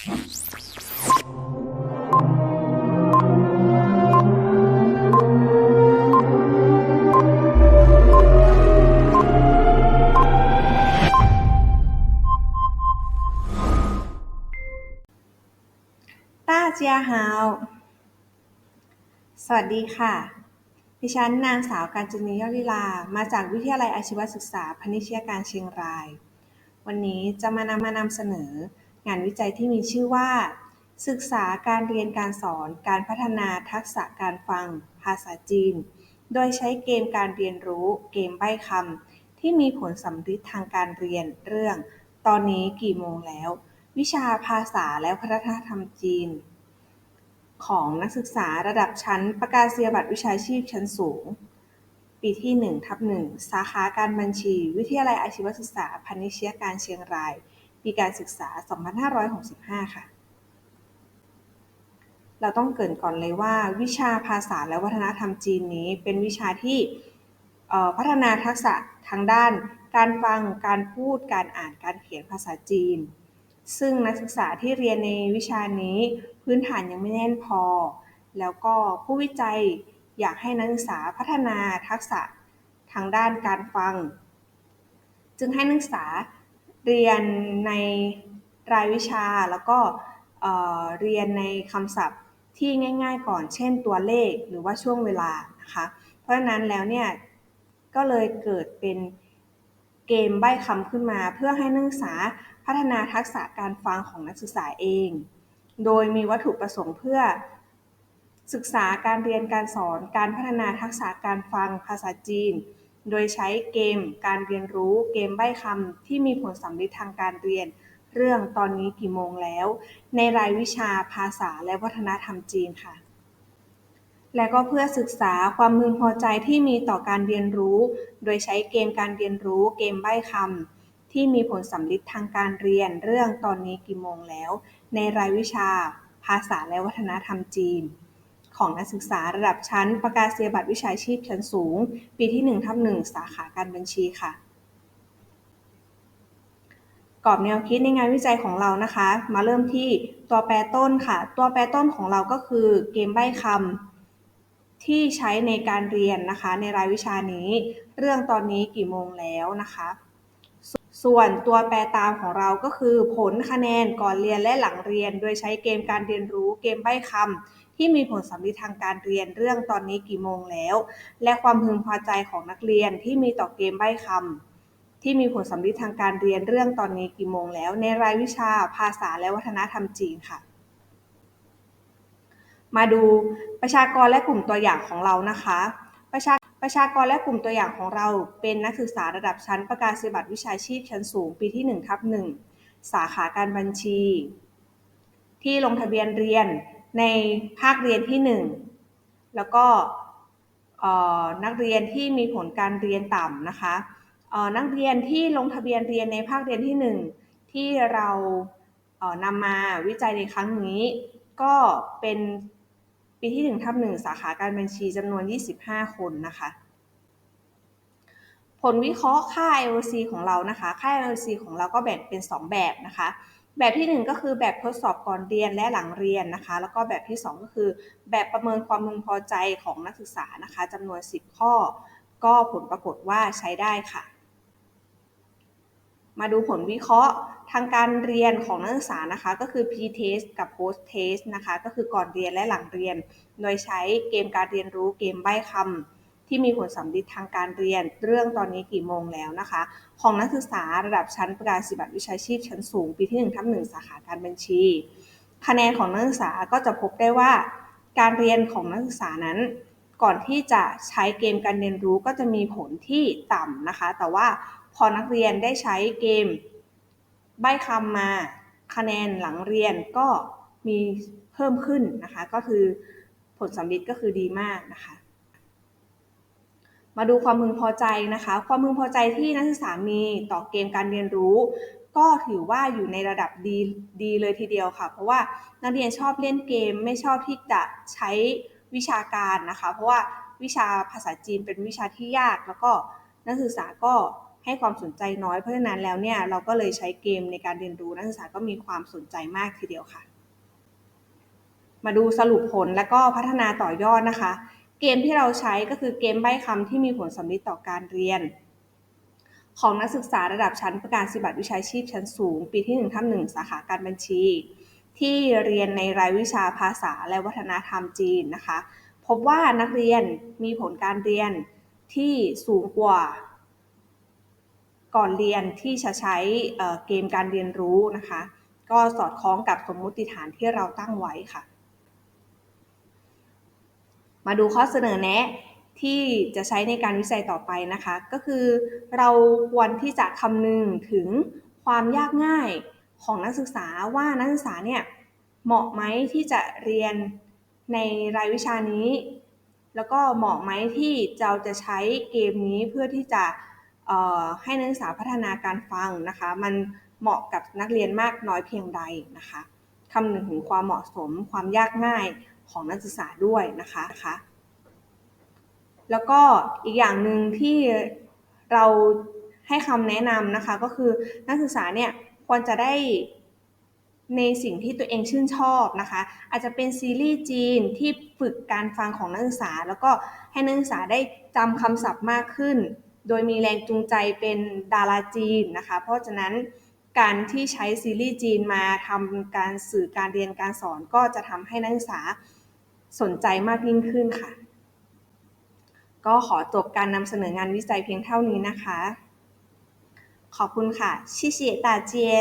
ต้าเจียฮาว สวัสดีค่ะ ดิฉันนางสาวกาญจนียอดลีลา มาจากวิทยาลัยอาชีวศึกษาพนิชยการเชียงราย วันนี้จะมานำมานำเสนอานวิจัยที่มีชื่อว่า ศึกษาการเรียนการสอนการพัฒนาทักษะการฟัง ภาษาจีน โดยใช้เกมการเรียนรู้ เกมใบ้คำที่มีผลสำฤทธิ์ทางการเรียนเรื่อง ตอนนี้กี่โมงแล้ว วิชาภาษาและวัฒนธรรมจีน ของนักศึกษาระดับชั้นประกาศนียบัตรวิชาชีพชั้นสูงปีที่1ทับ1สาขาการบัญชี วิทยาลัยอาชีวศึกษาพนิชยการเชียงราย ปีการศึกษา 2565 ค่ะ เราต้องเกริ่นก่อนเลยว่า วิชาภาษาและวัฒนธรรมจีนนี้ เป็นวิชาที่พัฒนาทักษะทางด้าน การฟัง การพูด การอ่าน การเขียนภาษาจีน ซึ่งนักศึกษาที่เรียนในวิชานี้พื้นฐานยังไม่แน่นพอ แล้วก็ผู้วิจัยอยากให้นักศึกษาพัฒนาทักษะทางด้านการฟัง จึงให้นักศึกษา เรียนในรายวิชาแล้วก็เรียนในคำศัพท์ที่ง่าย ๆ ก่อน เช่น ตัวเลขหรือว่าช่วงเวลานะคะ เพราะฉะนั้นแล้วเนี่ยก็เลยเกิดเป็นเกมใบ้คำขึ้นมา เพื่อให้นักศึกษาพัฒนาทักษะการฟังของนักศึกษาเอง โดยมีวัตถุประสงค์เพื่อ ศึกษาการเรียนการสอน การพัฒนาทักษะการฟังภาษาจีน โดยใช้เกมการเรียนรู้เกมใบ้คำที่มีผลสำลิดทางการเรียน เรื่องตอนนี้กี่โมงแล้ว ในรายวิชาภาษาและวัฒนธรรมจีนค่ะ และก็เพื่อศึกษาความพึงพอใจที่มีต่อการเรียนรู้ โดยใช้เกมการเรียนรู้เกมใบ้คำที่มีผลสำลิดทางการเรียน เรื่องตอนนี้กี่โมงแล้ว ในรายวิชา ภาษาและวัฒนธรรมจีน ของนักศึกษาระดับชั้น ประกาศนียบัตรวิชาชีพชั้นสูง ปีที่1ทับ1สาขาการบัญชีค่ะกรอบแนวคิดในงานวิจัยของเรานะคะ มาเริ่มที่ตัวแปรต้นค่ะ ตัวแปรต้นของเราก็คือเกมใบ้คำที่ใช้ในการเรียนนะคะ ในรายวิชานี้ เรื่องตอนนี้กี่โมงแล้วนะคะ ส่วนตัวแปรตามของเราก็คือผลคะแนนก่อนเรียนและหลังเรียน โดยใช้เกมการเรียนรู้เกมใบ้คำ ที่มีผลสำลิดทางการเรียนเรื่องตอนนี้กี่โมงแล้ว และความพึงพอใจของนักเรียนที่มีต่อเกมใบ้คำที่มีผลสำลิดทางการเรียนเรื่องตอนนี้กี่โมงแล้ว ในรายวิชาภาษาและวัฒนธรรมจีนค่ะ มาดูประชากรและกลุ่มตัวอย่างของเรานะคะ ประชาประชากรและกลุ่มตัวอย่างของเราเป็นนักศึกษาระดับชั้นประกาศนียบัตรวิชาชีพชั้นสูงปีที่1ทับ1สาขาการบัญชี ที่ลงทะเบียนเรียน ในภาคเรียนที่ 1 แล้วก็นักเรียนที่มีผลการเรียนต่ำนะคะนักเรียนที่ลงทะเบียนเรียนในภาคเรียนที่ 1 ที่เรานำมาวิจัยในครั้งนี้ ก็เป็นปีที่1ทับ1สาขาการบัญชีจำนวน 25 คนนะคะ ผลวิเคราะห์ค่า IOC ของเรานะคะ ค่า IOC ของเราก็แบ่งเป็น 2 แบบนะคะ แบบที่ 1 ก็คือแบบทดสอบก่อนเรียนและหลังเรียนนะคะ แล้วก็แบบที่ 2 ก็คือ แบบประเมินความพึงพอใจของนักศึกษานะคะจำนวน 10 ข้อ ก็ผลปรากฏว่าใช้ได้ค่ะ มาดูผลวิเคราะห์ทางการเรียนของนักศึกษานะคะก็คือ pre-test กับ post-test นะคะ ก็คือก่อนเรียนและหลังเรียน โดยใช้เกมการเรียนรู้เกมใบ้คำ ที่มีผลสำลิดทางการเรียน เรื่องตอนนี้กี่โมงแล้วนะคะ ของนักศึกษาระดับชั้นประกาศนียบัตรวิชาชีพชั้นสูง ปีที่1ทับ1สาขาการบัญชี คะแนนของนักศึกษาก็จะพบได้ว่า การเรียนของนักศึกษานั้น ก่อนที่จะใช้เกมการเรียนรู้ก็จะมีผลที่ต่ำนะคะ แต่ว่าพอนักเรียนได้ใช้เกมใบคำมาคะแนนหลังเรียนก็มีเพิ่มขึ้นนะคะ ก็คือผลสำลิดก็คือดีมากนะคะ มาดูความพึงพอใจนะคะ ความพึงพอใจที่นักศึกษามีต่อเกมการเรียนรู้ ก็ถือว่าอยู่ในระดับดีดีเลยทีเดียวค่ะ เพราะว่านักเรียนชอบเล่นเกมไม่ชอบที่จะใช้วิชาการนะคะ เพราะว่าวิชาภาษาจีนเป็นวิชาที่ยาก แล้วก็นักศึกษาก็ให้ความสนใจน้อยเพราะฉะนั้นแล้วเนี่ยเราก็เลยใช้เกมในการเรียนรู้นักศึกษาก็มีความสนใจมากทีเดียวค่ะ มาดูสรุปผลและก็พัฒนาต่อยอดนะคะ เกมที่เราใช้ก็คือเกมใบ้คำที่มีผลสำลิดต่อการเรียน ของนักศึกษาระดับชั้นประกาศสิบัตรวิชาชีพชั้นสูง ปีที่1ทับหนึ่งสาขาการบัญชี ที่เรียนในรายวิชาภาษาและวัฒนธรรมจีนนะคะ พบว่านักเรียนมีผลการเรียนที่สูงกว่า ก่อนเรียนที่จะใช้เกมการเรียนรู้นะคะ ก็สอดคล้องกับสมมุติฐานที่เราตั้งไว้ค่ะ มาดูข้อเสนอแนะที่จะใช้ในการวิจัยต่อไปนะคะ ก็คือเราควรที่จะคำนึงถึงความยากง่ายของนักศึกษาว่านักศึกษาเนี่ยเหมาะไหมที่จะเรียนในรายวิชานี้ แล้วก็เหมาะไหมที่เราจะใช้เกมนี้เพื่อที่จะให้นักศึกษาพัฒนาการฟังนะคะ มันเหมาะกับนักเรียนมากน้อยเพียงใดนะคะคำนึงถึงความเหมาะสมความยากง่าย ของนักศึกษาด้วยนะคะนะคะแล้วก็อีกอย่างหนึ่งที่เราให้คำแนะนำนะคะก็คือนักศึกษาเนี่ยควรจะได้ในสิ่งที่ตัวเองชื่นชอบนะคะ อาจจะเป็นซีรีส์จีนที่ฝึกการฟังของนักศึกษา แล้วก็ให้นักศึกษาได้จำคำศัพท์มากขึ้น โดยมีแรงจูงใจเป็นดาราจีนนะคะ เพราะฉะนั้นการที่ใช้ซีรีส์จีนมาทำการสื่อการเรียนการสอนก็จะทำให้นักศึกษา สนใจมากยิ่งขึ้นค่ะ ก็ขอจบการนำเสนองานวิจัยเพียงเท่านี้นะคะ ขอบคุณค่ะชิชิตาเจีย